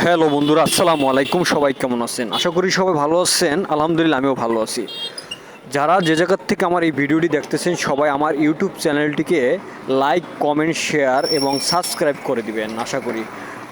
Hello বন্ধুরা, আসসালামু আলাইকুম। সবাই কেমন আছেন? আশা করি সবাই ভালো আছেন। আলহামদুলিল্লাহ, আমিও ভালো আছি। যারা যে জায়গার থেকে আমার এই ভিডিওটি দেখতেছেন, সবাই আমার ইউটিউব চ্যানেলটিকে লাইক কমেন্ট শেয়ার এবং সাবস্ক্রাইব করে দিবেন, আশা করি।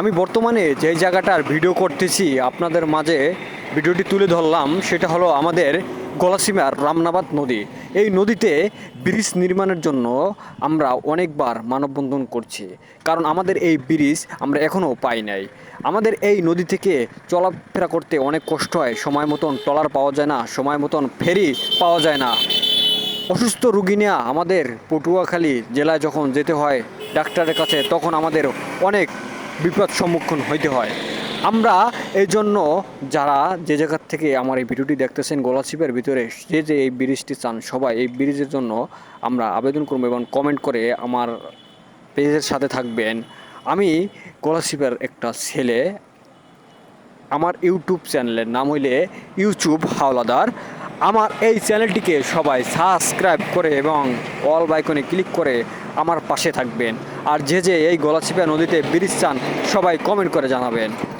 আমি বর্তমানে যে জায়গাটার ভিডিও করতেছি, আপনাদের মাঝে ভিডিওটি তুলে ধরলাম, সেটা হলো আমাদের গলাসীমার রামনাবাদ নদী। এই নদীতে ব্রিজ নির্মাণের জন্য আমরা অনেকবার মানববন্ধন করছি, কারণ আমাদের এই ব্রিজ আমরা এখনও পাই নাই। আমাদের এই নদী থেকে চলাফেরা করতে অনেক কষ্ট হয়, সময় মতন ট্রলার পাওয়া যায় না, সময় মতন ফেরি পাওয়া যায় না। অসুস্থ রুগী নেওয়া আমাদের পটুয়াখালী জেলায় যখন যেতে হয় ডাক্তারের কাছে, তখন আমাদের অনেক বিপদ সম্মুখীন হইতে হয়। আমরা এই জন্য যারা যে জায়গার থেকে আমার এই ভিডিওটি দেখতেছেন গোলাশিপের ভিতরে যে যে এই ব্রিজটি চান সবাই, এই ব্রিজের জন্য আমরা আবেদন করব এবং কমেন্ট করে আমার পেজের সাথে থাকবেন। আমি গোলাশিপের একটা ছেলে, আমার ইউটিউব চ্যানেলের নাম হইলে ইউটিউব হাওলাদার। আমার এই চ্যানেলটিকে সবাই সাবস্ক্রাইব করে এবং অল বাইকনে ক্লিক করে আমার পাশে থাকবেন। আর যে যে এই গলাচিপা নদীতে ব্রিজ চান, সবাই কমেন্ট করে জানাবেন।